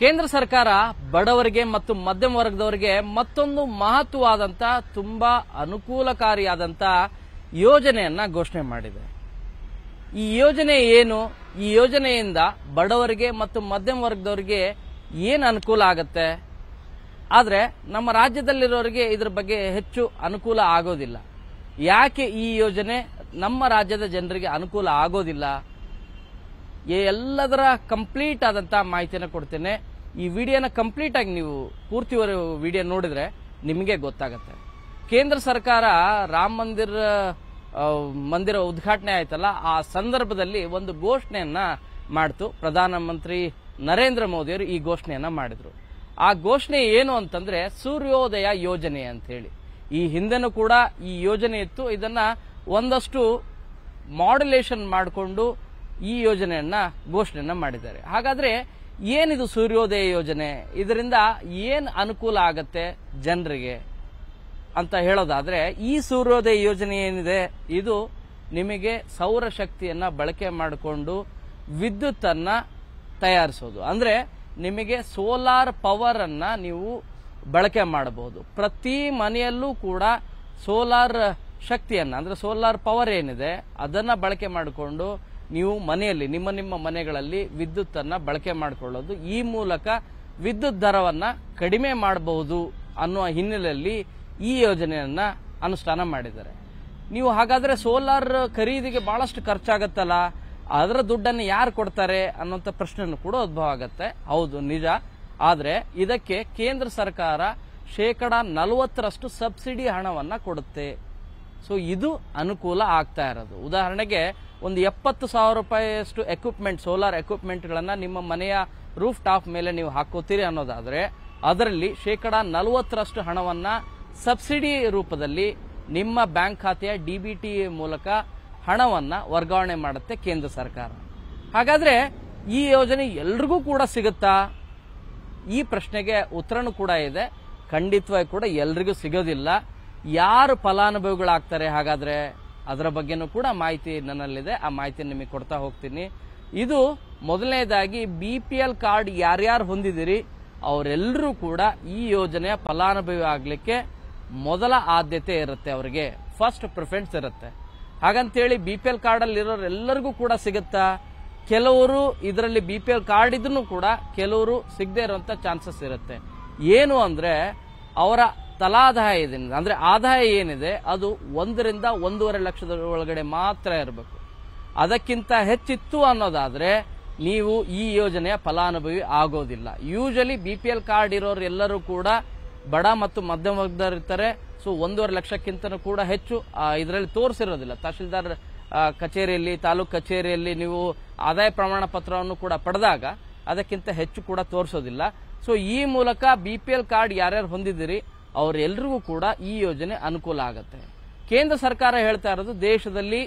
ಕೇಂದ್ರ ಸರ್ಕಾರ ಬಡವರಿಗೆ ಮತ್ತು ಮಧ್ಯಮ ವರ್ಗದವರಿಗೆ ಮತ್ತೊಂದು ಮಹತ್ವವಾದಂತ, ತುಂಬಾ ಅನುಕೂಲಕಾರಿಯಾದಂತ ಯೋಜನೆಯನ್ನ ಘೋಷಣೆ ಮಾಡಿದೆ. ಈ ಯೋಜನೆ ಏನು? ಈ ಯೋಜನೆಯಿಂದ ಬಡವರಿಗೆ ಮತ್ತು ಮಧ್ಯಮ ವರ್ಗದವರಿಗೆ ಏನು ಅನುಕೂಲ ಆಗತ್ತೆ? ಆದರೆ ನಮ್ಮ ರಾಜ್ಯದಲ್ಲಿರೋರಿಗೆ ಇದರ ಬಗ್ಗೆ ಹೆಚ್ಚು ಅನುಕೂಲ ಆಗೋದಿಲ್ಲ. ಯಾಕೆ ಈ ಯೋಜನೆ ನಮ್ಮ ರಾಜ್ಯದ ಜನರಿಗೆ ಅನುಕೂಲ ಆಗೋದಿಲ್ಲ? ಎಲ್ಲದರ ಕಂಪ್ಲೀಟ್ ಆದಂತಹ ಮಾಹಿತಿಯನ್ನು ಕೊಡ್ತೇನೆ. ಈ ವಿಡಿಯೋನ ಕಂಪ್ಲೀಟ್ ಆಗಿ ನೀವು ಪೂರ್ತಿ ವಿಡಿಯೋ ನೋಡಿದ್ರೆ ನಿಮಗೆ ಗೊತ್ತಾಗತ್ತೆ. ಕೇಂದ್ರ ಸರ್ಕಾರ ರಾಮ ಮಂದಿರ ಮಂದಿರ ಉದ್ಘಾಟನೆ ಆಯ್ತಲ್ಲ, ಆ ಸಂದರ್ಭದಲ್ಲಿ ಒಂದು ಘೋಷಣೆಯನ್ನ ಮಾಡ್ತು. ಪ್ರಧಾನಮಂತ್ರಿ ನರೇಂದ್ರ ಮೋದಿಯವರು ಈ ಘೋಷಣೆಯನ್ನ ಮಾಡಿದ್ರು. ಆ ಘೋಷಣೆ ಏನು ಅಂತಂದ್ರೆ ಸೂರ್ಯೋದಯ ಯೋಜನೆ ಅಂತ ಹೇಳಿ ಈ ಹಿಂದೆನೂ ಕೂಡ ಈ ಯೋಜನೆ ಇತ್ತು. ಇದನ್ನ ಒಂದಷ್ಟು ಮಾಡ್ಯುಲೇಷನ್ ಮಾಡಿಕೊಂಡು ಈ ಯೋಜನೆಯನ್ನ ಘೋಷಣೆಯನ್ನ ಮಾಡಿದ್ದಾರೆ. ಹಾಗಾದ್ರೆ ಏನಿದು ಸೂರ್ಯೋದಯ ಯೋಜನೆ? ಇದರಿಂದ ಏನು ಅನುಕೂಲ ಆಗತ್ತೆ ಜನರಿಗೆ? ಅಂತ ಹೇಳೋದಾದ್ರೆ, ಈ ಸೂರ್ಯೋದಯ ಯೋಜನೆ ಏನಿದೆ? ಇದು ನಿಮಗೆ ಸೌರಶಕ್ತಿಯನ್ನು ಬಳಕೆ ಮಾಡಿಕೊಂಡು ವಿದ್ಯುತ್ತನ್ನು ತಯಾರಿಸೋದು. ಅಂದ್ರೆ ನಿಮಗೆ ಸೋಲಾರ್ ಪವರ್ ಅನ್ನ ನೀವು ಬಳಕೆ ಮಾಡಬಹುದು. ಪ್ರತಿ ಮನೆಯಲ್ಲೂ ಕೂಡ ಸೋಲಾರ್ ಶಕ್ತಿಯನ್ನ, ಅಂದ್ರೆ ಸೋಲಾರ್ ಪವರ್ ಏನಿದೆ, ಅದನ್ನ ಬಳಕೆ ಮಾಡಿಕೊಂಡು ನೀವು ಮನೆಯಲ್ಲಿ, ನಿಮ್ಮ ನಿಮ್ಮ ಮನೆಗಳಲ್ಲಿ ವಿದ್ಯುತ್ ಅನ್ನ ಬಳಕೆ ಮಾಡಿಕೊಳ್ಳೋದು. ಈ ಮೂಲಕ ವಿದ್ಯುತ್ ದರವನ್ನ ಕಡಿಮೆ ಮಾಡಬಹುದು ಅನ್ನುವ ಹಿನ್ನೆಲೆಯಲ್ಲಿ ಈ ಯೋಜನೆಯನ್ನ ಅನುಷ್ಠಾನ ಮಾಡಿದ್ದಾರೆ. ನೀವು ಹಾಗಾದ್ರೆ ಸೋಲಾರ್ ಖರೀದಿಗೆ ಬಹಳಷ್ಟು ಖರ್ಚಾಗತ್ತಲ್ಲ? ಅದರ ದುಡ್ಡನ್ನು ಯಾರು ಕೊಡ್ತಾರೆ ಅನ್ನೋಂಥ ಪ್ರಶ್ನೆನೂ ಕೂಡ ಉದ್ಭವ ಆಗುತ್ತೆ. ಹೌದು, ನಿಜ. ಆದ್ರೆ ಇದಕ್ಕೆ ಕೇಂದ್ರ ಸರ್ಕಾರ ಶೇಕಡ ನಲವತ್ತರಷ್ಟು ಸಬ್ಸಿಡಿ ಹಣವನ್ನ ಕೊಡುತ್ತೆ. ಸೊ ಇದು ಅನುಕೂಲ ಆಗ್ತಾ ಇರೋದು. ಉದಾಹರಣೆಗೆ ಒಂದು ಎಪ್ಪತ್ತು ಸಾವಿರ ರೂಪಾಯಿಯಷ್ಟು ಎಕ್ವಿಪ್ಮೆಂಟ್ ಸೋಲಾರ್ ಎಕ್ವಿಪ್ಮೆಂಟ್ಗಳನ್ನು ನಿಮ್ಮ ಮನೆಯ ರೂಫ್ ಟಾಪ್ ಮೇಲೆ ನೀವು ಹಾಕೋತೀರಿ ಅನ್ನೋದಾದರೆ, ಅದರಲ್ಲಿ ಶೇಕಡ ನಲವತ್ತರಷ್ಟು ಹಣವನ್ನು ಸಬ್ಸಿಡಿ ರೂಪದಲ್ಲಿ ನಿಮ್ಮ ಬ್ಯಾಂಕ್ ಖಾತೆಯ ಡಿಬಿಟಿ ಮೂಲಕ ಹಣವನ್ನು ವರ್ಗಾವಣೆ ಮಾಡುತ್ತೆ ಕೇಂದ್ರ ಸರ್ಕಾರ. ಹಾಗಾದರೆ ಈ ಯೋಜನೆ ಎಲ್ರಿಗೂ ಕೂಡ ಸಿಗುತ್ತಾ? ಈ ಪ್ರಶ್ನೆಗೆ ಉತ್ತರನೂ ಕೂಡ ಇದೆ. ಖಂಡಿತವಾಗಿ ಕೂಡ ಎಲ್ರಿಗೂ ಸಿಗೋದಿಲ್ಲ. ಯಾರು ಫಲಾನುಭವಿಗಳಾಗ್ತಾರೆ ಹಾಗಾದ್ರೆ? ಅದರ ಬಗ್ಗೆನೂ ಕೂಡ ಮಾಹಿತಿ ನನ್ನಲ್ಲಿದೆ. ಆ ಮಾಹಿತಿ ನಿಮಗೆ ಕೊಡ್ತಾ ಹೋಗ್ತೀನಿ. ಇದು ಮೊದಲನೇದಾಗಿ ಬಿ ಪಿ ಎಲ್ ಕಾರ್ಡ್ ಯಾರ್ಯಾರು ಹೊಂದಿದಿರಿ, ಅವರೆಲ್ಲರೂ ಕೂಡ ಈ ಯೋಜನೆಯ ಫಲಾನುಭವಿ ಆಗಲಿಕ್ಕೆ ಮೊದಲ ಆದ್ಯತೆ ಇರುತ್ತೆ ಅವರಿಗೆ. ಫಸ್ಟ್ ಪ್ರಿಫರೆನ್ಸ್ ಇರುತ್ತೆ. ಹಾಗಂತೇಳಿ ಬಿ ಪಿ ಎಲ್ ಕಾರ್ಡ್ ಅಲ್ಲಿ ಎಲ್ಲರಿಗೂ ಕೂಡ ಸಿಗುತ್ತಾ? ಕೆಲವರು ಇದರಲ್ಲಿ ಬಿ ಪಿ ಎಲ್ ಕಾರ್ಡ್ ಇದ್ರೂ ಕೂಡ ಕೆಲವರು ಸಿಗದೆ ಇರುವಂತ ಚಾನ್ಸಸ್ ಇರುತ್ತೆ. ಏನು ಅಂದ್ರೆ ಅವರ ತಲಾದಾಯ ಏನಿದೆ ಅಂದ್ರೆ ಆದಾಯ ಏನಿದೆ, ಅದು ಒಂದರಿಂದ ಒಂದೂವರೆ ಲಕ್ಷದ ಒಳಗಡೆ ಮಾತ್ರ ಇರಬೇಕು. ಅದಕ್ಕಿಂತ ಹೆಚ್ಚಿತ್ತು ಅನ್ನೋದಾದ್ರೆ, ನೀವು ಈ ಯೋಜನೆಯ ಫಲಾನುಭವಿ ಆಗೋದಿಲ್ಲ. Usually B P L card ಇರೋರು ಎಲ್ಲರೂ ಕೂಡ ಬಡ ಮತ್ತು ಮಧ್ಯಮ ವರ್ಗದವರಿರ್ತಾರೆ ಸೊ ಒಂದೂವರೆ ಲಕ್ಷಕ್ಕಿಂತನೂ ಕೂಡ ಹೆಚ್ಚು ಇದರಲ್ಲಿ ತೋರಿಸಿರೋದಿಲ್ಲ. ತಹಶೀಲ್ದಾರ್ ಕಚೇರಿಯಲ್ಲಿ, ತಾಲೂಕು ಕಚೇರಿಯಲ್ಲಿ ನೀವು ಆದಾಯ ಪ್ರಮಾಣ ಪತ್ರವನ್ನು ಕೂಡ ಪಡೆದಾಗ ಅದಕ್ಕಿಂತ ಹೆಚ್ಚು ಕೂಡ ತೋರಿಸೋದಿಲ್ಲ. ಸೊ ಈ ಮೂಲಕ ಬಿ ಪಿ ಎಲ್ ಕಾರ್ಡ್ ಯಾರ್ಯಾರು ಹೊಂದಿದಿರಿ ಅವರೆಲ್ಲರಿಗೂ ಕೂಡ ಈ ಯೋಜನೆ ಅನುಕೂಲ ಆಗುತ್ತೆ. ಕೇಂದ್ರ ಸರ್ಕಾರ ಹೇಳ್ತಾ ಇರೋದು ದೇಶದಲ್ಲಿ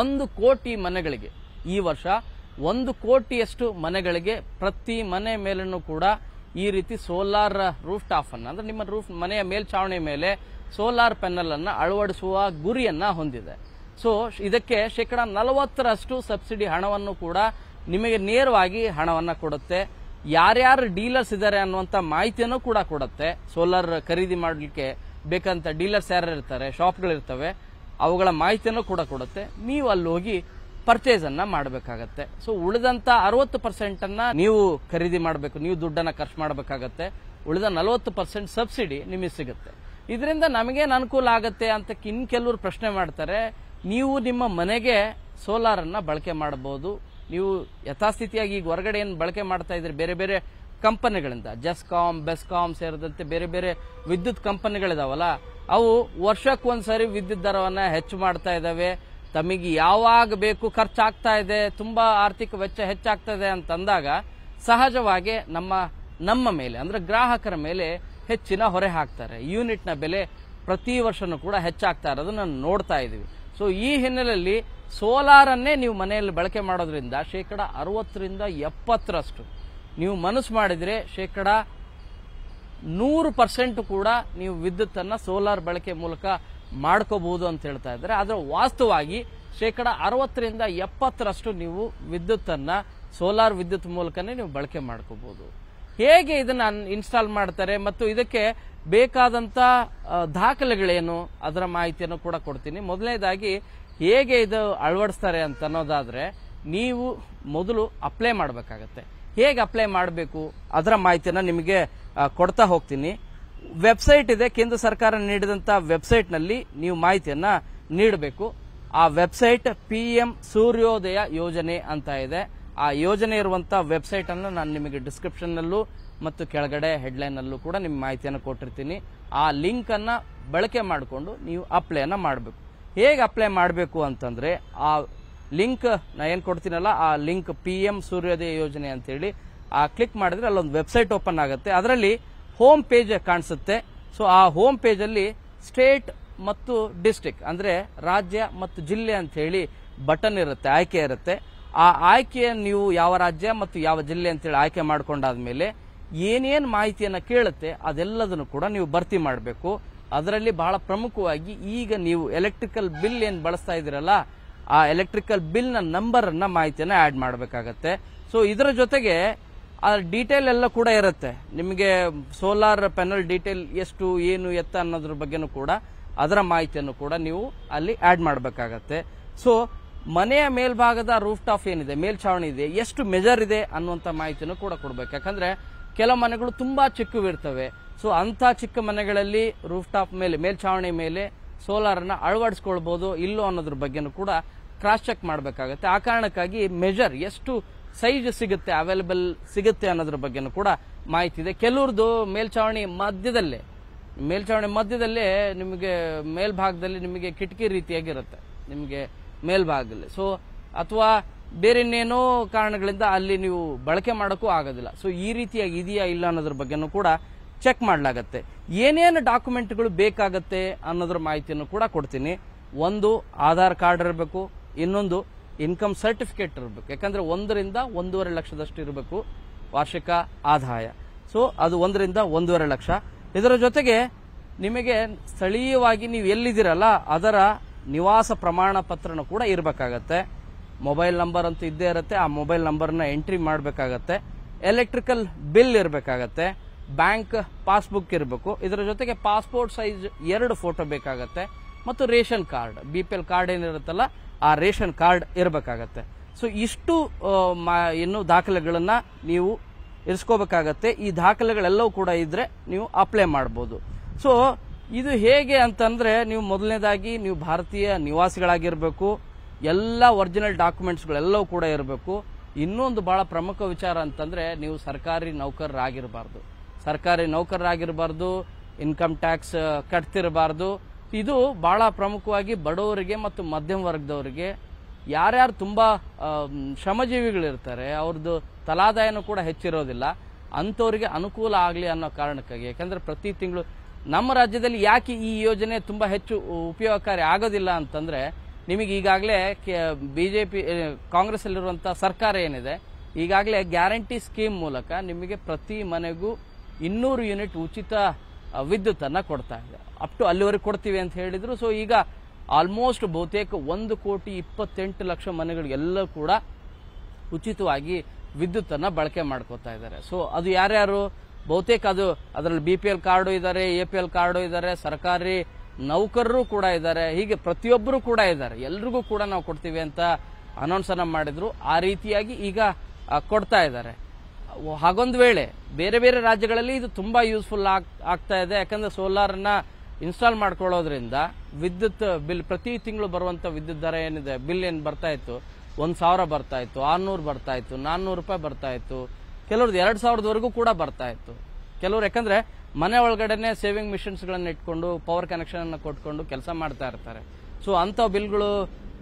ಒಂದು ಕೋಟಿ ಮನೆಗಳಿಗೆ, ಈ ವರ್ಷ ಒಂದು ಕೋಟಿಯಷ್ಟು ಮನೆಗಳಿಗೆ ಪ್ರತಿ ಮನೆ ಮೇಲೂ ಕೂಡ ಈ ರೀತಿ ಸೋಲಾರ್ ರೂಫ್ ಟಾಪ್ ಅನ್ನ ಅಂದ್ರೆ ನಿಮ್ಮ ರೂಫ್ ಮನೆಯ ಮೇಲ್ಛಾವಣಿ ಮೇಲೆ ಸೋಲಾರ್ ಪ್ಯಾನಲ್ ಅನ್ನು ಅಳವಡಿಸುವ ಗುರಿಯನ್ನ ಹೊಂದಿದೆ. ಸೊ ಇದಕ್ಕೆ ಶೇಕಡ ನಲವತ್ತರಷ್ಟು ಸಬ್ಸಿಡಿ ಹಣವನ್ನು ಕೂಡ ನಿಮಗೆ ನೇರವಾಗಿ ಹಣವನ್ನು ಕೊಡುತ್ತೆ. ಯಾರ್ಯಾರು ಡೀಲರ್ಸ್ ಇದ್ದಾರೆ ಅನ್ನುವಂತ ಮಾಹಿತಿಯನ್ನು ಕೂಡ ಕೊಡುತ್ತೆ. ಸೋಲಾರ್ ಖರೀದಿ ಮಾಡಲಿಕ್ಕೆ ಬೇಕಂತ ಡೀಲರ್ಸ್ ಯಾರು ಇರ್ತಾರೆ ಶಾಪ್ಗಳಿರ್ತವೆ ಅವುಗಳ ಮಾಹಿತಿಯನ್ನು ಕೂಡ ಕೊಡುತ್ತೆ. ನೀವು ಅಲ್ಲಿ ಹೋಗಿ ಪರ್ಚೇಸ್ ಅನ್ನ ಮಾಡಬೇಕಾಗತ್ತೆ. ಸೊ ಉಳಿದಂತ ಅರವತ್ತು ಪರ್ಸೆಂಟ್ ಅನ್ನ ನೀವು ಖರೀದಿ ಮಾಡಬೇಕು, ನೀವು ದುಡ್ಡನ್ನ ಖರ್ಚು ಮಾಡಬೇಕಾಗತ್ತೆ. ಉಳಿದ ನಲವತ್ತು ಪರ್ಸೆಂಟ್ ಸಬ್ಸಿಡಿ ನಿಮಗೆ ಸಿಗುತ್ತೆ. ಇದರಿಂದ ನಮಗೇನು ಅನುಕೂಲ ಆಗುತ್ತೆ ಅಂತ ಇನ್ ಕೆಲವರು ಪ್ರಶ್ನೆ ಮಾಡ್ತಾರೆ. ನೀವು ನಿಮ್ಮ ಮನೆಗೆ ಸೋಲಾರ್ ಅನ್ನ ಬಳಕೆ ಮಾಡಬಹುದು ನೀವು ಯಥಾಸ್ಥಿತಿಯಾಗಿ ಈಗ ಹೊರಗಡೆ ಏನು ಬಳಕೆ ಮಾಡ್ತಾ ಇದ್ರೆ ಬೇರೆ ಬೇರೆ ಕಂಪನಿಗಳಿಂದ ಜಸ್ಕಾಮ್ ಬೆಸ್ಕಾಮ್ ಸೇರಿದಂತೆ ಬೇರೆ ಬೇರೆ ವಿದ್ಯುತ್ ಕಂಪನಿಗಳಿದಾವಲ್ಲ, ಅವು ವರ್ಷಕ್ಕೊಂದ್ಸರಿ ವಿದ್ಯುತ್ ದರವನ್ನು ಹೆಚ್ಚು ಮಾಡ್ತಾ ಇದ್ದಾವೆ ತಮಗೆ ಯಾವಾಗ ಬೇಕು ಖರ್ಚಾಗ್ತಾ ಇದೆ, ತುಂಬ ಆರ್ಥಿಕ ವೆಚ್ಚ ಹೆಚ್ಚಾಗ್ತಾ ಇದೆ ಅಂತಂದಾಗ ಸಹಜವಾಗಿ ನಮ್ಮ ನಮ್ಮ ಮೇಲೆ, ಅಂದರೆ ಗ್ರಾಹಕರ ಮೇಲೆ ಹೆಚ್ಚಿನ ಹೊರೆ ಹಾಕ್ತಾರೆ. ಯೂನಿಟ್ನ ಬೆಲೆ ಪ್ರತಿ ವರ್ಷನೂ ಕೂಡ ಹೆಚ್ಚಾಗ್ತಾ ಇರೋದನ್ನ ನೋಡ್ತಾ ಇದೀವಿ ಸೊ ಈ ಹಿನ್ನೆಲೆಯಲ್ಲಿ ಸೋಲಾರ್ ಅನ್ನೇ ನೀವು ಮನೆಯಲ್ಲಿ ಬಳಕೆ ಮಾಡೋದ್ರಿಂದ ಶೇಕಡ ಅರವತ್ತರಿಂದ ಎಪ್ಪತ್ತರಷ್ಟು ನೀವು ಮನಸ್ಸು ಮಾಡಿದರೆ ಶೇಕಡ ನೂರು ಪರ್ಸೆಂಟ್ ಕೂಡ ನೀವು ವಿದ್ಯುತ್ತನ್ನು ಸೋಲಾರ್ ಬಳಕೆ ಮೂಲಕ ಮಾಡ್ಕೋಬಹುದು ಅಂತ ಹೇಳ್ತಾ ಇದ್ದಾರೆ. ಆದರೆ ವಾಸ್ತವವಾಗಿ ಶೇಕಡ ಅರವತ್ತರಿಂದ ಎಪ್ಪತ್ತರಷ್ಟು ನೀವು ವಿದ್ಯುತ್ತನ್ನು, ಸೋಲಾರ್ ವಿದ್ಯುತ್ ಮೂಲಕನೇ ನೀವು ಬಳಕೆ ಮಾಡ್ಕೋಬಹುದು. ಹೇಗೆ ಇದನ್ನ ಇನ್ಸ್ಟಾಲ್ ಮಾಡ್ತಾರೆ ಮತ್ತು ಇದಕ್ಕೆ ಬೇಕಾದಂತ ದಾಖಲೆಗಳೇನು, ಅದರ ಮಾಹಿತಿಯನ್ನು ಕೂಡ ಕೊಡ್ತೀನಿ. ಮೊದಲನೇದಾಗಿ, ಹೇಗೆ ಇದು ಅಳವಡಿಸ್ತಾರೆ ಅಂತ ಅನ್ನೋದಾದ್ರೆ, ನೀವು ಮೊದಲು ಅಪ್ಲೈ ಮಾಡಬೇಕಾಗತ್ತೆ. ಹೇಗೆ ಅಪ್ಲೈ ಮಾಡಬೇಕು, ಅದರ ಮಾಹಿತಿಯನ್ನು ನಿಮಗೆ ಕೊಡ್ತಾ ಹೋಗ್ತೀನಿ. ವೆಬ್ಸೈಟ್ ಇದೆ, ಕೇಂದ್ರ ಸರ್ಕಾರ ನೀಡಿದಂತ ವೆಬ್ಸೈಟ್ನಲ್ಲಿ ನೀವು ಮಾಹಿತಿಯನ್ನ ನೀಡಬೇಕು. ಆ ವೆಬ್ಸೈಟ್ ಪಿ ಸೂರ್ಯೋದಯ ಯೋಜನೆ ಅಂತ ಇದೆ. ಆ ಯೋಜನೆ ಇರುವಂತ ವೆಬ್ಸೈಟ್ ಅನ್ನು ನಾನು ನಿಮಗೆ ಡಿಸ್ಕ್ರಿಪ್ಷನ್ ನಲ್ಲೂ ಮತ್ತು ಕೆಳಗಡೆ ಹೆಡ್ಲೈನ್ ನಲ್ಲೂ ಕೂಡ ನಿಮ್ಮ ಮಾಹಿತಿಯನ್ನು ಕೊಟ್ಟಿರ್ತೀನಿ. ಆ ಲಿಂಕ್ ಅನ್ನ ಬಳಕೆ ಮಾಡಿಕೊಂಡು ನೀವು ಅಪ್ಲೈನ ಮಾಡಬೇಕು. ಹೇಗೆ ಅಪ್ಲೈ ಮಾಡಬೇಕು ಅಂತಂದ್ರೆ ಆ ಲಿಂಕ್ ನಾ ಏನ್ ಕೊಡ್ತೀನಲ್ಲ, ಆ ಲಿಂಕ್ ಪಿ ಎಂ ಸೂರ್ಯೋದಯ ಯೋಜನೆ ಅಂತೇಳಿ, ಆ ಕ್ಲಿಕ್ ಮಾಡಿದ್ರೆ ಅಲ್ಲೊಂದು ವೆಬ್ಸೈಟ್ ಓಪನ್ ಆಗುತ್ತೆ. ಅದರಲ್ಲಿ ಹೋಮ್ ಪೇಜ್ ಕಾಣಿಸುತ್ತೆ. ಸೊ ಆ ಹೋಮ್ ಪೇಜ್ ಅಲ್ಲಿ ಸ್ಟೇಟ್ ಮತ್ತು ಡಿಸ್ಟಿಕ್ ಅಂದ್ರೆ ರಾಜ್ಯ ಮತ್ತು ಜಿಲ್ಲೆ ಅಂತ ಹೇಳಿ ಬಟನ್ ಇರುತ್ತೆ, ಆಯ್ಕೆ ಇರುತ್ತೆ. ಆ ಆಯ್ಕೆಯನ್ನು ನೀವು ಯಾವ ರಾಜ್ಯ ಮತ್ತು ಯಾವ ಜಿಲ್ಲೆ ಅಂತೇಳಿ ಆಯ್ಕೆ ಮಾಡ್ಕೊಂಡಾದ್ಮೇಲೆ ಏನೇನು ಮಾಹಿತಿಯನ್ನು ಕೇಳುತ್ತೆ ಅದೆಲ್ಲದನ್ನು ಕೂಡ ನೀವು ಭರ್ತಿ ಮಾಡಬೇಕು. ಅದರಲ್ಲಿ ಬಹಳ ಪ್ರಮುಖವಾಗಿ ಈಗ ನೀವು ಎಲೆಕ್ಟ್ರಿಕಲ್ ಬಿಲ್ ಏನು ಬಳಸ್ತಾ ಇದ್ದೀರಲ್ಲ, ಆ ಎಲೆಕ್ಟ್ರಿಕಲ್ ಬಿಲ್ನ ನಂಬರ್ ಅನ್ನ ಮಾಹಿತಿಯನ್ನ ಆಡ್ ಮಾಡಬೇಕಾಗತ್ತೆ. ಸೊ ಇದರ ಜೊತೆಗೆ ಆ ಡೀಟೇಲ್ ಎಲ್ಲ ಕೂಡ ಇರುತ್ತೆ. ನಿಮಗೆ ಸೋಲಾರ್ ಪ್ಯಾನಲ್ ಡೀಟೇಲ್ ಎಷ್ಟು, ಏನು, ಎತ್ತ ಅನ್ನೋದ್ರ ಬಗ್ಗೆನೂ ಕೂಡ ಅದರ ಮಾಹಿತಿಯನ್ನು ಕೂಡ ನೀವು ಅಲ್ಲಿ ಆಡ್ ಮಾಡಬೇಕಾಗತ್ತೆ. ಸೊ ಮನೆಯ ಮೇಲ್ಭಾಗದ ರೂಫ್ ಟಾಪ್ ಏನಿದೆ, ಮೇಲ್ಛಾವಣಿ ಇದೆ, ಎಷ್ಟು ಮೆಜರ್ ಇದೆ ಅನ್ನುವಂಥ ಮಾಹಿತಿಯನ್ನು ಕೂಡ ಕೊಡ್ಬೇಕು. ಯಾಕಂದ್ರೆ ಕೆಲವು ಮನೆಗಳು ತುಂಬಾ ಚಿಕ್ಕವಿರ್ತವೆ. ಸೊ ಅಂಥ ಚಿಕ್ಕ ಮನೆಗಳಲ್ಲಿ ರೂಫ್ ಟಾಪ್ ಮೇಲೆ, ಮೇಲ್ಛಾವಣಿ ಮೇಲೆ ಸೋಲಾರನ್ನು ಅಳವಡಿಸ್ಕೊಳ್ಬೋದು, ಇಲ್ಲೋ ಅನ್ನೋದ್ರ ಬಗ್ಗೆನೂ ಕೂಡ ಕ್ರಾಸ್ ಚೆಕ್ ಮಾಡಬೇಕಾಗುತ್ತೆ. ಆ ಕಾರಣಕ್ಕಾಗಿ ಮೆಜರ್ ಎಷ್ಟು ಸೈಜ್ ಸಿಗುತ್ತೆ ಅವೈಲೇಬಲ್ ಸಿಗುತ್ತೆ ಅನ್ನೋದ್ರ ಬಗ್ಗೆನೂ ಕೂಡ ಮಾಹಿತಿ ಇದೆ. ಕೆಲವ್ರದ್ದು ಮೇಲ್ಛಾವಣಿ ಮಧ್ಯದಲ್ಲೇ ಮೇಲ್ಛಾವಣಿ ಮಧ್ಯದಲ್ಲೇ ನಿಮಗೆ ಮೇಲ್ಭಾಗದಲ್ಲಿ ನಿಮಗೆ ಕಿಟಕಿ ರೀತಿಯಾಗಿರುತ್ತೆ. ನಿಮಗೆ ಮೇಲ್ಭಾಗದಲ್ಲಿ. ಸೊ ಅಥವಾ ಬೇರೆ ಇನ್ನೇನೋ ಕಾರಣಗಳಿಂದ ಅಲ್ಲಿ ನೀವು ಬಳಕೆ ಮಾಡೋಕ್ಕೂ ಆಗೋದಿಲ್ಲ. ಸೊ ಈ ರೀತಿಯಾಗಿ ಇದೆಯಾ ಇಲ್ಲ ಅನ್ನೋದ್ರ ಬಗ್ಗೆನೂ ಕೂಡ ಚೆಕ್ ಮಾಡಲಾಗತ್ತೆ. ಏನೇನು ಡಾಕ್ಯುಮೆಂಟ್ಗಳು ಬೇಕಾಗತ್ತೆ ಅನ್ನೋದ್ರ ಮಾಹಿತಿಯನ್ನು ಕೂಡ ಕೊಡ್ತೀನಿ. ಒಂದು, ಆಧಾರ್ ಕಾರ್ಡ್ ಇರಬೇಕು. ಇನ್ನೊಂದು, ಇನ್ಕಮ್ ಸರ್ಟಿಫಿಕೇಟ್ ಇರಬೇಕು. ಯಾಕಂದ್ರೆ ಒಂದರಿಂದ ಒಂದೂವರೆ ಲಕ್ಷದಷ್ಟು ಇರಬೇಕು ವಾರ್ಷಿಕ ಆದಾಯ. ಸೊ ಅದು ಒಂದರಿಂದ ಒಂದೂವರೆ ಲಕ್ಷ. ಇದರ ಜೊತೆಗೆ ನಿಮಗೆ ಸ್ಥಳೀಯವಾಗಿ ನೀವು ಎಲ್ಲಿದ್ದೀರಲ್ಲ, ಅದರ ನಿವಾಸ ಪ್ರಮಾಣ ಪತ್ರನೂ ಕೂಡ ಇರಬೇಕಾಗತ್ತೆ. ಮೊಬೈಲ್ ನಂಬರ್ ಅಂತೂ ಇದ್ದೇ ಇರುತ್ತೆ. ಆ ಮೊಬೈಲ್ ನಂಬರ್ನ ಎಂಟ್ರಿ ಮಾಡಬೇಕಾಗತ್ತೆ. ಎಲೆಕ್ಟ್ರಿಕಲ್ ಬಿಲ್ ಇರಬೇಕಾಗತ್ತೆ. ಬ್ಯಾಂಕ್ ಪಾಸ್ಬುಕ್ ಇರಬೇಕು. ಇದರ ಜೊತೆಗೆ ಪಾಸ್ಪೋರ್ಟ್ ಸೈಜ್ ಎರಡು ಫೋಟೋ ಬೇಕಾಗತ್ತೆ. ಮತ್ತು ration card. B P L card ಏನಿರುತ್ತಲ್ಲ, ಆ ರೇಷನ್ ಕಾರ್ಡ್ ಇರಬೇಕಾಗತ್ತೆ. ಸೊ, ಇಷ್ಟು ಇನ್ನು ದಾಖಲೆಗಳನ್ನು ನೀವು ಇರಿಸ್ಕೋಬೇಕಾಗತ್ತೆ. ಈ ದಾಖಲೆಗಳೆಲ್ಲವೂ ಕೂಡ ಇದ್ರೆ ನೀವು ಅಪ್ಲೈ ಮಾಡಬಹುದು ಸೊ ಇದು ಹೇಗೆ ಅಂತಂದ್ರೆ ನೀವು ಮೊದಲನೇದಾಗಿ ನೀವು ಭಾರತೀಯ ನಿವಾಸಿಗಳಾಗಿರ್ಬೇಕು, ಎಲ್ಲ ಒರಿಜಿನಲ್ ಡಾಕ್ಯುಮೆಂಟ್ಸ್ಗಳೆಲ್ಲವೂ ಕೂಡ ಇರಬೇಕು. ಇನ್ನೊಂದು ಬಹಳ ಪ್ರಮುಖ ವಿಚಾರ ಅಂತಂದ್ರೆ ನೀವು ಸರ್ಕಾರಿ ನೌಕರರಾಗಿರಬಾರ್ದು. ಸರ್ಕಾರಿ ನೌಕರರಾಗಿರಬಾರ್ದು, ಇನ್ಕಮ್ ಟ್ಯಾಕ್ಸ್ ಕಟ್ತಿರಬಾರ್ದು. ಇದು ಬಹಳ ಪ್ರಮುಖವಾಗಿ ಬಡವರಿಗೆ ಮತ್ತು ಮಧ್ಯಮ ವರ್ಗದವರಿಗೆ ಯಾರ್ಯಾರು ತುಂಬಾ ಶ್ರಮಜೀವಿಗಳಿರ್ತಾರೆ ಅವ್ರದ್ದು ತಲಾದಾಯನೂ ಕೂಡ ಹೆಚ್ಚಿರೋದಿಲ್ಲ. ಅಂಥವ್ರಿಗೆ ಅನುಕೂಲ ಆಗಲಿ ಅನ್ನೋ ಕಾರಣಕ್ಕಾಗಿ. ಯಾಕಂದ್ರೆ ಪ್ರತಿ ತಿಂಗಳು ನಮ್ಮ ರಾಜ್ಯದಲ್ಲಿ ಯಾಕೆ ಈ ಯೋಜನೆ ತುಂಬಾ ಹೆಚ್ಚು ಉಪಯೋಗಕಾರಿ ಆಗೋದಿಲ್ಲ ಅಂತಂದ್ರೆ ನಿಮಗೆ ಈಗಾಗಲೇ ಬಿಜೆಪಿ ಕಾಂಗ್ರೆಸ್ ಅಲ್ಲಿರುವಂತಹ ಸರ್ಕಾರ ಏನಿದೆ, ಈಗಾಗಲೇ ಗ್ಯಾರಂಟಿ ಸ್ಕೀಮ್ ಮೂಲಕ ನಿಮಗೆ ಪ್ರತಿ ಮನೆಗೂ ಇನ್ನೂರು ಯೂನಿಟ್ ಉಚಿತ ವಿದ್ಯುತ್ತನ್ನು ಕೊಡ್ತಾ ಇದೆ. ಅಪ್ ಟು ಅಲ್ಲಿವರೆಗೆ ಕೊಡ್ತೀವಿ ಅಂತ ಹೇಳಿದ್ರು. ಸೊ ಈಗ ಆಲ್ಮೋಸ್ಟ್ ಬಹುತೇಕ ಒಂದು ಕೋಟಿ ಇಪ್ಪತ್ತೆಂಟು ಲಕ್ಷ ಮನೆಗಳಿಗೆಲ್ಲ ಕೂಡ ಉಚಿತವಾಗಿ ವಿದ್ಯುತ್ ಅನ್ನ ಬಳಕೆ ಮಾಡ್ಕೋತಾ ಇದ್ದಾರೆ. ಸೊ ಅದು ಯಾರ್ಯಾರು ಬಹುತೇಕ ಅದು ಅದರಲ್ಲಿ ಬಿ ಪಿ ಎಲ್ ಕಾರ್ಡು ಇದ್ದಾರೆ ಎ ಪಿ ಎಲ್ ಕಾರ್ಡು ಇದ್ದಾರೆ ಸರ್ಕಾರಿ ನೌಕರರು ಕೂಡ ಇದ್ದಾರೆ ಹೀಗೆ ಪ್ರತಿಯೊಬ್ಬರು ಕೂಡ ಇದ್ದಾರೆ ಎಲ್ರಿಗೂ ಕೂಡ ನಾವು ಕೊಡ್ತೀವಿ ಅಂತ ಅನೌನ್ಸ್ ಅನ್ನ ಮಾಡಿದ್ರು. ಆ ರೀತಿಯಾಗಿ ಈಗ ಕೊಡ್ತಾ ಇದ್ದಾರೆ ಹಾಗೊಂದು ವೇಳೆ ಬೇರೆ ಬೇರೆ ರಾಜ್ಯಗಳಲ್ಲಿ ಇದು ತುಂಬಾ ಯೂಸ್ಫುಲ್ ಆಗ್ತಾ ಇದೆ. ಯಾಕಂದ್ರೆ ಸೋಲಾರ್ನ ಇನ್ಸ್ಟಾಲ್ ಮಾಡ್ಕೊಳ್ಳೋದ್ರಿಂದ ವಿದ್ಯುತ್ ಬಿಲ್, ಪ್ರತಿ ತಿಂಗಳು ಬರುವಂತ ವಿದ್ಯುತ್ ದರ ಏನಿದೆ, ಬಿಲ್ ಏನು ಬರ್ತಾ ಇತ್ತು? ಒಂದ್ ಸಾವಿರ ಬರ್ತಾ ಇತ್ತು, ಆರ್ನೂರು ಬರ್ತಾ ಇತ್ತು, ನಾನ್ನೂರು ರೂಪಾಯಿ ಬರ್ತಾ ಇತ್ತು. ಕೆಲವ್ರದ್ದು ಎರಡು ಸಾವಿರದವರೆಗೂ ಕೂಡ ಬರ್ತಾ ಇತ್ತು. ಕೆಲವ್ರು ಯಾಕಂದ್ರೆ ಮನೆ ಒಳಗಡೆನೆ ಸೇವಿಂಗ್ ಮಿಷನ್ಸ್ ಗಳನ್ನ ಇಟ್ಕೊಂಡು ಪವರ್ ಕನೆಕ್ಷನ್ ಅನ್ನು ಕೊಟ್ಕೊಂಡು ಕೆಲಸ ಮಾಡ್ತಾ ಇರ್ತಾರೆ. ಸೊ ಅಂತ ಬಿಲ್ಗಳು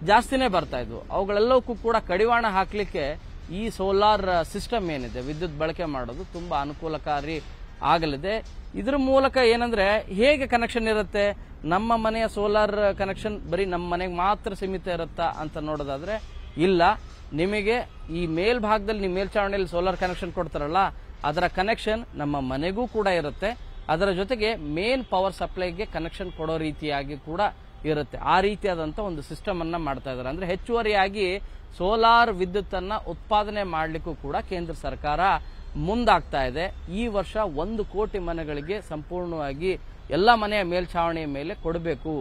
ಜಾಸ್ತಿನೇ ಬರ್ತಾ ಇದ್ವು. ಅವುಗಳೆಲ್ಲವಕ್ಕೂ ಕೂಡ ಕಡಿವಾಣ ಹಾಕ್ಲಿಕ್ಕೆ ಈ ಸೋಲಾರ್ ಸಿಸ್ಟಮ್ ಏನಿದೆ, ವಿದ್ಯುತ್ ಬಳಕೆ ಮಾಡೋದು ತುಂಬಾ ಅನುಕೂಲಕಾರಿ ಆಗಲಿದೆ. ಇದ್ರ ಮೂಲಕ ಏನಂದ್ರೆ ಹೇಗೆ ಕನೆಕ್ಷನ್ ಇರುತ್ತೆ? ನಮ್ಮ ಮನೆಯ ಸೋಲಾರ್ ಕನೆಕ್ಷನ್ ಬರೀ ನಮ್ಮ ಮನೆಗೆ ಮಾತ್ರ ಸೀಮಿತ ಇರುತ್ತಾ ಅಂತ ನೋಡೋದಾದ್ರೆ ಇಲ್ಲ. ನಿಮಗೆ ಈ ಮೇಲ್ಭಾಗದಲ್ಲಿ ನಿಮ್ಮ ಮೇಲ್ಚಾವಣಿಯಲ್ಲಿ ಸೋಲಾರ್ ಕನೆಕ್ಷನ್ ಕೊಡ್ತಾರಲ್ಲ, ಅದರ ಕನೆಕ್ಷನ್ ನಮ್ಮ ಮನೆಗೂ ಕೂಡ ಇರುತ್ತೆ. ಅದರ ಜೊತೆಗೆ ಮೇನ್ ಪವರ್ ಸಪ್ಲೈಗೆ ಕನೆಕ್ಷನ್ ಕೊಡೋ ರೀತಿಯಾಗಿ ಕೂಡ ಇರುತ್ತೆ. ಆ ರೀತಿಯಾದಂತ ಒಂದು ಸಿಸ್ಟಮ್ ಅನ್ನ ಮಾಡ್ತಾ ಇದ್ದಾರೆ ಅಂದ್ರೆ ಹೆಚ್ಚುವರಿಯಾಗಿ ಸೋಲಾರ್ ವಿದ್ಯುತ್ ಅನ್ನ ಉತ್ಪಾದನೆ ಮಾಡಲಿಕ್ಕೂ ಕೂಡ ಕೇಂದ್ರ ಸರ್ಕಾರ ಮುಂದಾಗ್ತಾ ಇದೆ. ಈ ವರ್ಷ ಒಂದು ಕೋಟಿ ಮನೆಗಳಿಗೆ ಸಂಪೂರ್ಣವಾಗಿ ಎಲ್ಲ ಮನೆಯ ಮೇಲ್ಛಾವಣಿಯ ಮೇಲೆ ಕೊಡಬೇಕು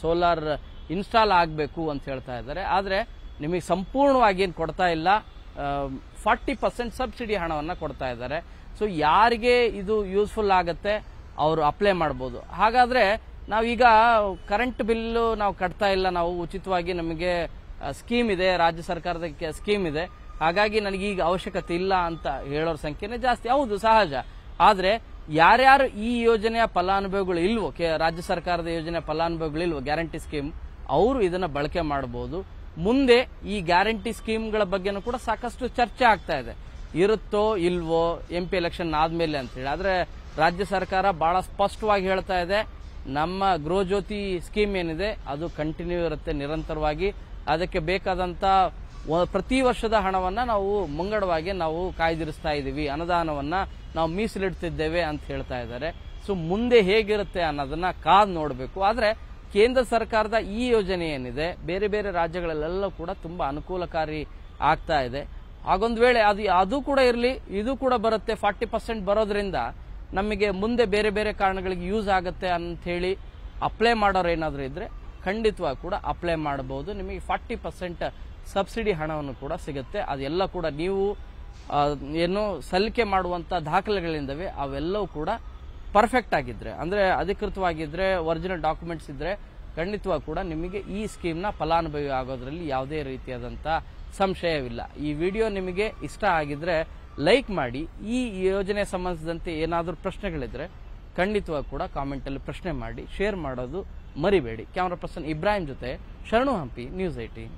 ಸೋಲಾರ್ ಇನ್ಸ್ಟಾಲ್ ಆಗಬೇಕು ಅಂತ ಹೇಳ್ತಾ ಇದ್ದಾರೆ. ಆದ್ರೆ ನಿಮಗೆ ಸಂಪೂರ್ಣವಾಗಿ ಏನು ಕೊಡ್ತಾ ಇಲ್ಲ ಫಾರ್ಟಿ ಪರ್ಸೆಂಟ್ ಸಬ್ಸಿಡಿ ಹಣವನ್ನು ಕೊಡ್ತಾ ಇದ್ದಾರೆ. ಸೊ ಯಾರಿಗೆ ಇದು ಯೂಸ್ಫುಲ್ ಆಗುತ್ತೆ, ಅವರು ಅಪ್ಲೈ ಮಾಡ್ಬೋದು. ಹಾಗಾದ್ರೆ ನಾವೀಗ ಕರೆಂಟ್ ಬಿಲ್ಲು ನಾವು ಕಟ್ತಾ ಇಲ್ಲ, ನಾವು ಉಚಿತವಾಗಿ ನಮಗೆ ಸ್ಕೀಮ್ ಇದೆ, ರಾಜ್ಯ ಸರ್ಕಾರದ ಸ್ಕೀಮ್ ಇದೆ. ಹಾಗಾಗಿ ನನಗೆ ಈಗ ಅವಶ್ಯಕತೆ ಇಲ್ಲ ಅಂತ ಹೇಳೋರ ಸಂಖ್ಯೆನೇ ಜಾಸ್ತಿ. ಹೌದು, ಸಹಜ. ಆದರೆ ಯಾರ್ಯಾರು ಈ ಯೋಜನೆಯ ಫಲಾನುಭವಿಗಳು ಇಲ್ವೋ ರಾಜ್ಯ ಸರ್ಕಾರದ ಯೋಜನೆಯ ಫಲಾನುಭವಿಗಳು ಇಲ್ವೋ ಗ್ಯಾರಂಟಿ ಸ್ಕೀಮ್ ಅವರು ಇದನ್ನ ಬಳಕೆ ಮಾಡಬಹುದು ಮುಂದೆ ಈ ಗ್ಯಾರಂಟಿ ಸ್ಕೀಮ್ಗಳ ಬಗ್ಗೆನೂ ಕೂಡ ಸಾಕಷ್ಟು ಚರ್ಚೆ ಆಗ್ತಾ ಇದೆ. ಇರುತ್ತೋ ಇಲ್ವೋ ಎಂ ಪಿ ಎಲೆಕ್ಷನ್ ಆದ್ಮೇಲೆ ಅಂತ ಹೇಳಿ. ಆದ್ರೆ ರಾಜ್ಯ ಸರ್ಕಾರ ಬಹಳ ಸ್ಪಷ್ಟವಾಗಿ ಹೇಳ್ತಾ ಇದೆ, ನಮ್ಮ ಗೃಹಜ್ಯೋತಿ ಸ್ಕೀಮ್ ಏನಿದೆ ಅದು ಕಂಟಿನ್ಯೂ ಇರುತ್ತೆ ನಿರಂತರವಾಗಿ. ಅದಕ್ಕೆ ಬೇಕಾದಂತ ವ- ಪ್ರತಿ ವರ್ಷದ ಹಣವನ್ನ ನಾವು ಮುಂಗಡವಾಗಿ ನಾವು ಕಾಯ್ದಿರಿಸ್ತಾ ಇದ್ದೀವಿ ಅನುದಾನವನ್ನ ನಾವು ಮೀಸಲಿಡ್ತಿದ್ದೇವೆ ಅಂತ ಹೇಳ್ತಾ ಇದ್ದಾರೆ. ಸೊ ಮುಂದೆ ಹೇಗಿರುತ್ತೆ ಅನ್ನೋದನ್ನ ಕಾದ್ ನೋಡಬೇಕು. ಆದ್ರೆ ಕೇಂದ್ರ ಸರ್ಕಾರದ ಈ ಯೋಜನೆ ಏನಿದೆ, ಬೇರೆ ಬೇರೆ ರಾಜ್ಯಗಳಲ್ಲೆಲ್ಲ ಕೂಡ ತುಂಬಾ ಅನುಕೂಲಕಾರಿ ಆಗ್ತಾ ಇದೆ. ಹಾಗೊಂದು ವೇಳೆ ಅದು ಅದು ಕೂಡ ಇರಲಿ, ಇದು ಕೂಡ ಬರುತ್ತೆ. ಫಾರ್ಟಿ ಪರ್ಸೆಂಟ್ ಬರೋದ್ರಿಂದ ನಮಗೆ ಮುಂದೆ ಬೇರೆ ಬೇರೆ ಕಾರಣಗಳಿಗೆ ಯೂಸ್ ಆಗುತ್ತೆ ಅಂತ ಹೇಳಿ ಅಪ್ಲೈ ಮಾಡೋರು ಏನಾದರೂ ಇದ್ರೆ ಖಂಡಿತವಾಗಿ ಕೂಡ ಅಪ್ಲೈ ಮಾಡಬಹುದು ನಿಮಗೆ ಫಾರ್ಟಿ ಪರ್ಸೆಂಟ್ ಸಬ್ಸಿಡಿ ಹಣವನ್ನು ಕೂಡ ಸಿಗುತ್ತೆ. ಅದೆಲ್ಲ ಕೂಡ ನೀವು ಏನು ಸಲ್ಲಿಕೆ ಮಾಡುವಂತ ದಾಖಲೆಗಳಿಂದವೇ ಅವೆಲ್ಲವೂ ಕೂಡ ಪರ್ಫೆಕ್ಟ್ ಆಗಿದ್ರೆ, ಅಂದ್ರೆ ಅಧಿಕೃತವಾಗಿದ್ರೆ ಒರಿಜಿನಲ್ ಡಾಕ್ಯುಮೆಂಟ್ಸ್ ಇದ್ರೆ, ಖಂಡಿತವಾಗಿ ಕೂಡ ನಿಮಗೆ ಈ ಸ್ಕೀಮ್ನ ಫಲಾನುಭವಿ ಆಗೋದ್ರಲ್ಲಿ ಯಾವುದೇ ರೀತಿಯಾದಂತ ಸಂಶಯವಿಲ್ಲ. ಈ ವಿಡಿಯೋ ನಿಮಗೆ ಇಷ್ಟ ಆಗಿದ್ರೆ ಲೈಕ್ ಮಾಡಿ, ಈ ಯೋಜನೆ ಸಂಬಂಧಿಸಿದಂತೆ ಏನಾದರೂ ಪ್ರಶ್ನೆಗಳಿದ್ರೆ ಖಂಡಿತವಾಗಿ ಕೂಡ ಕಾಮೆಂಟ್ ಅಲ್ಲಿ ಪ್ರಶ್ನೆ ಮಾಡಿ ಶೇರ್ ಮಾಡೋದು ಮರಿಬೇಡಿ. ಕ್ಯಾಮರಾ ಪರ್ಸನ್ ಇಬ್ರಾಹಿಂ ಜೊತೆ ಶರಣು ಹಂಪಿ ನ್ಯೂಸ್ ಏಟೀನ್